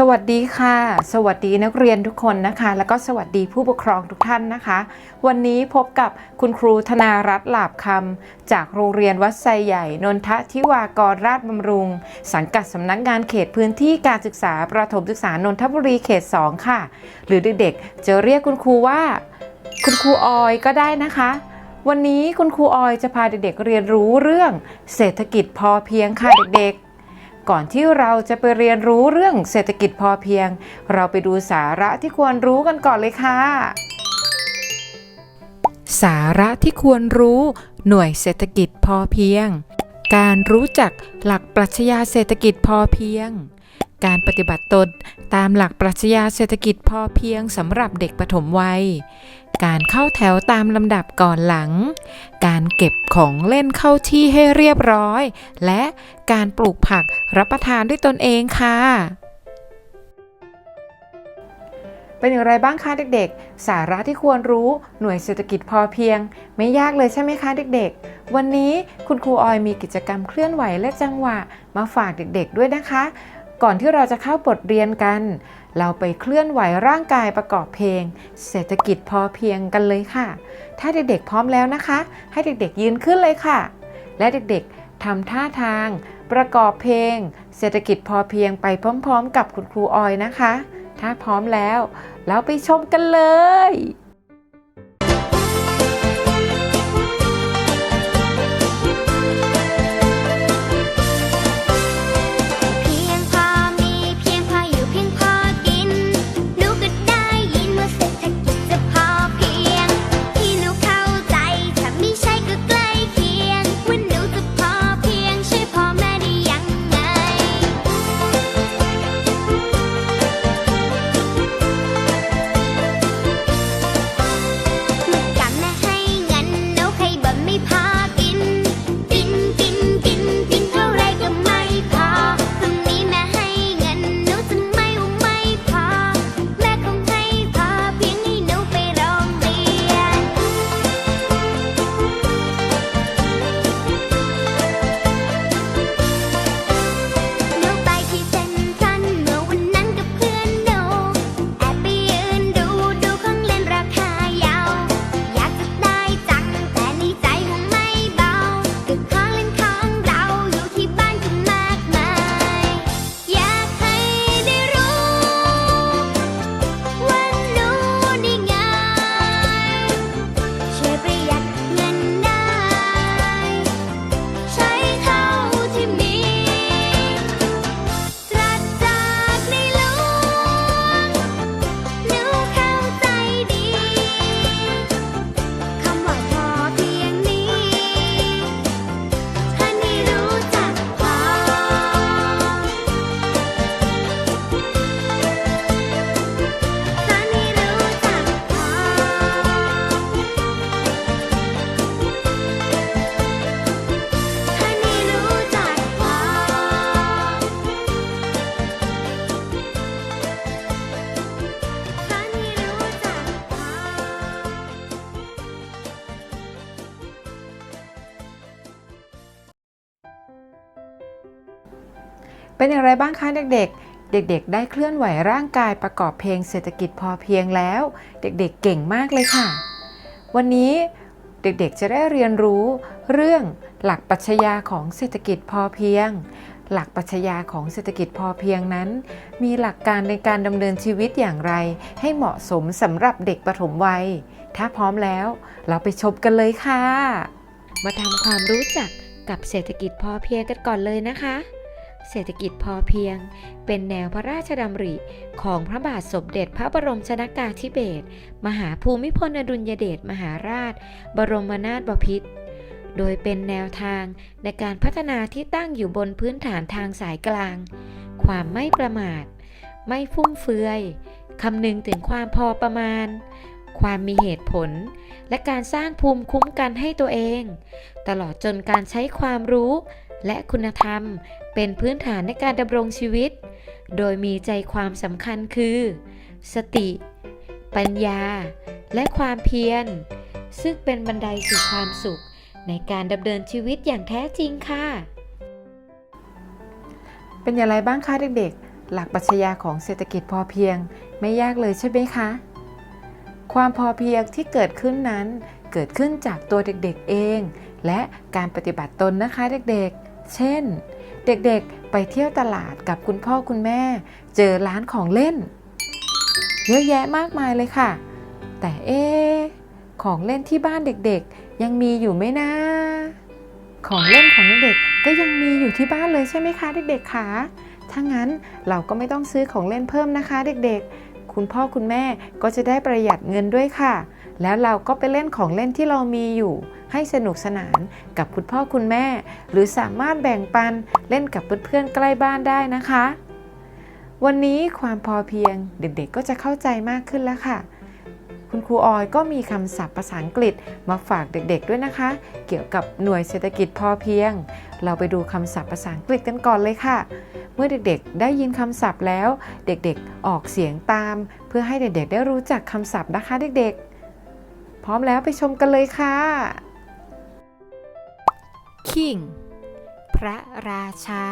สวัสดีค่ะ สวัสดีนักเรียนทุกคนนะคะ แล้วก็สวัสดีผู้ปกครองทุกท่านนะคะ วันนี้พบกับคุณครูธนารัตน์หลาบคำจากโรงเรียนวัดไซใหญ่ นนททิวากรราชบำรุง สังกัดสำนักงานเขตพื้นที่การศึกษาประถมศึกษานนทบุรีเขต 2 ค่ะ หรือเด็กๆจะเรียกคุณครูว่า คุณครูออยก็ได้นะคะ วันนี้คุณครูออยจะพาเด็กๆเรียนรู้เรื่อง เศรษฐกิจพอเพียงค่ะเด็กๆ ก่อนที่เราจะไปเรียนรู้เรื่องเศรษฐกิจพอเพียง เราไปดูสาระที่ควรรู้กันก่อนเลยค่ะ สาระที่ควรรู้หน่วยเศรษฐกิจพอเพียง การรู้จักหลักปรัชญาเศรษฐกิจพอเพียง การปฏิบัติตนตามหลักปรัชญาเศรษฐกิจพอเพียงสำหรับเด็กปฐมวัย การเข้าแถวตามลำดับก่อนหลัง การเก็บของเล่นเข้าที่ให้เรียบร้อย และการปลูกผักรับประทานด้วยตนเองค่ะ เป็นอย่างไรบ้างคะเด็กๆ สาระที่ควรรู้หน่วยเศรษฐกิจพอเพียง ไม่ยากเลยใช่ไหมคะเด็กๆวันนี้คุณครูออยมีกิจกรรมเคลื่อนไหวและจังหวะมาฝากเด็กๆด้วยนะคะ ก่อนที่เราจะเข้าบทเรียนกัน เราไปเคลื่อนไหวร่างกายประกอบเพลง เศรษฐกิจพอเพียงกันเลยค่ะ ถ้าเด็กๆพร้อมแล้วนะคะ ให้เด็กๆยืนขึ้นเลยค่ะ และเด็กๆทำท่าทาง ประกอบเพลง เศรษฐกิจพอเพียงไปพร้อม ๆ กับคุณครูออยนะคะ ถ้าพร้อมแล้วแล้วไปชมกันเลย เป็นอย่างไรบ้างคะเด็กๆ เด็กๆ ได้เคลื่อนไหวร่างกายประกอบเพลงเศรษฐกิจพอเพียงแล้ว เด็กๆ เก่งมากเลยค่ะ วันนี้เด็กๆ จะได้เรียนรู้เรื่องหลักปรัชญาของเศรษฐกิจพอเพียง หลักปรัชญาของเศรษฐกิจพอเพียงนั้น มีหลักการในการดำเนินชีวิตอย่างไร ให้เหมาะสมสำหรับเด็กปฐมวัย ถ้าพร้อมแล้วเราไปชมกันเลยค่ะ มาทำความรู้จักกับเศรษฐกิจพอเพียงกันก่อนเลยนะคะ เศรษฐกิจพอเพียง เป็นแนวพระราชดำริของพระบาทสมเด็จพระบรมชนากาธิเบศรมหาภูมิพลอดุลยเดชมหาราช บรมนาถบพิตรโดยเป็นแนวทางในการพัฒนาที่ตั้งอยู่บนพื้นฐานทางสายกลาง ความไม่ประมาท ไม่ฟุ่มเฟือยคำนึงถึงความพอประมาณ ความมีเหตุผล และการสร้างภูมิคุ้มกันให้ตัวเอง ตลอดจนการใช้ความรู้ และคุณธรรมเป็นพื้นฐานในการดำรงชีวิต โดยมีใจความสำคัญคือ สติ ปัญญา และความเพียร ซึ่งเป็นบันไดสู่ความสุข ในการดำเนินชีวิตอย่างแท้จริงค่ะ เป็นอย่างไรบ้างคะเด็กๆ หลักปรัชญาของเศรษฐกิจพอเพียงไม่ยากเลยใช่ไหมคะ ความพอเพียงที่เกิดขึ้นนั้นเกิดขึ้นจากตัวเด็กๆเอง และการปฏิบัติตนนะคะเด็กๆ เช่น เด็กๆไปเที่ยวตลาดกับคุณพ่อคุณแม่ เจอร้านของเล่น เยอะแยะมากมายเลยค่ะ แต่เอ๊ของเล่นที่บ้านเด็กๆ ยังมีอยู่ไหมนะ ของเล่นของเด็กก็ยังมีอยู่ที่บ้านเลยใช่ไหมคะ เด็กๆคะถ้างั้นเราก็ไม่ต้องซื้อของเล่นเพิ่มนะคะ เด็กๆ คุณพ่อคุณแม่ก็จะได้ประหยัดเงินด้วยค่ะ แล้วเราก็ไปเล่นของเล่นที่เรามีอยู่ ให้สนุกสนานกับคุณพ่อคุณแม่ หรือสามารถแบ่งปันเล่นกับเพื่อนๆใกล้บ้านได้นะคะ วันนี้ความพอเพียงเด็กๆก็จะเข้าใจมากขึ้นแล้วค่ะ คุณครูออยก็มีคำศัพท์ภาษาอังกฤษมาฝากเด็กๆด้วยนะคะ เกี่ยวกับหน่วยเศรษฐกิจพอเพียง เราไปดูคำศัพท์ภาษาอังกฤษกันก่อนเลยค่ะเมื่อเด็กๆ ได้ยินคำศัพท์แล้ว เด็กๆ ออกเสียงตาม เพื่อให้เด็กๆ ได้รู้จักคำศัพท์นะคะเด็กๆ ร้อมแล้วไปชมกันเลยค่ะ king พระราชา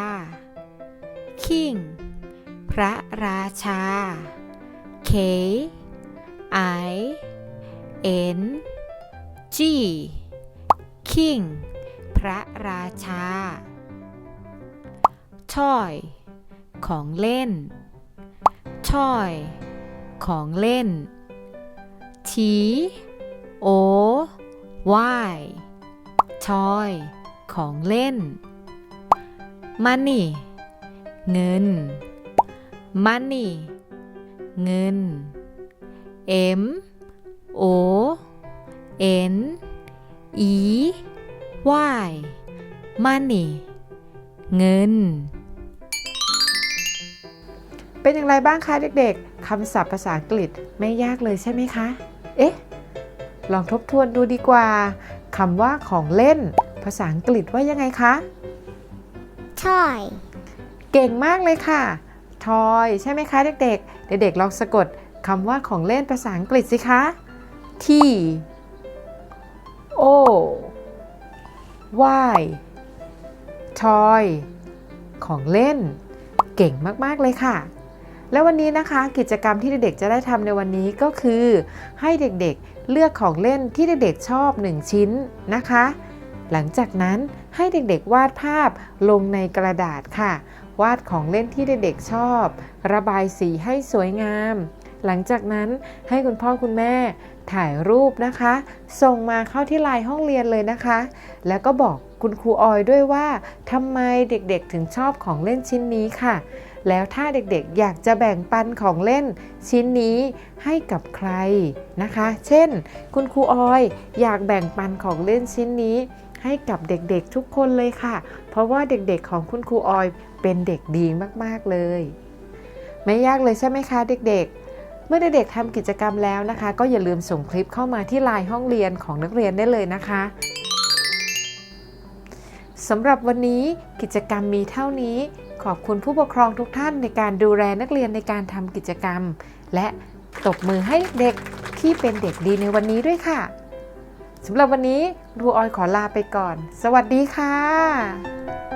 king พระราชา k i n g king พระราชา toy ของเล่น toy ของเล่น t o y toy ของเล่น money เงิน money เงิน m o n e y money เงิน เป็นอย่างไรบ้างคะเด็กๆคำศัพท์ภาษาอังกฤษไม่ยากเลยใช่ไหมคะ เอ๊ะ ลองทบทวนดูดีกว่าคำว่าของเล่น ภาษาอังกฤษว่ายังไงคะ toy เก่งมากเลยค่ะทอยใช่ไหมคะเด็กๆ เด็กๆลองสะกดคำว่าของเล่นภาษาอังกฤษสิคะ T O Y toy ของเล่น เก่งมาก ๆ เลยค่ะ แล้ววันนี้นะคะกิจกรรมที่เด็กๆจะได้ทำในวันนี้ก็คือ ให้เด็กๆเลือกของเล่นที่เด็กๆชอบ 1 ชิ้นนะคะ หลังจากนั้นให้เด็กๆวาดภาพลงในกระดาษค่ะ วาดของเล่นที่เด็กๆชอบ ระบายสีให้สวยงาม หลังจากนั้นให้คุณพ่อคุณแม่ถ่ายรูปนะคะ ส่งมาเข้าที่ไลน์ห้องเรียนเลยนะคะ แล้วก็บอกคุณครูออยด้วยว่าทำไมเด็กๆถึงชอบของเล่นชิ้นนี้ค่ะ แล้วถ้าเด็กๆ อยากจะแบ่งปันของเล่นชิ้นนี้ให้กับใครนะคะ เช่น คุณครูออยอยากแบ่งปันของเล่นชิ้นนี้ให้กับเด็กๆทุกคนเลยค่ะ เพราะว่าเด็กๆของคุณครูออยเป็นเด็กดีมากๆเลย ไม่ยากเลยใช่ไหมคะเด็กๆเมื่อเด็กๆทำกิจกรรมแล้วนะคะ ก็อย่าลืมส่งคลิปเข้ามาที่ไลน์ห้องเรียนของนักเรียนได้เลยนะคะ สำหรับวันนี้กิจกรรมมีเท่านี้ ขอบคุณผู้ปกครองทุกท่านในการดูแลนักเรียนในการทำกิจกรรม และตบมือให้เด็กที่เป็นเด็กดีในวันนี้ด้วยค่ะสำหรับวันนี้ครูออยขอลาไปก่อน สวัสดีค่ะ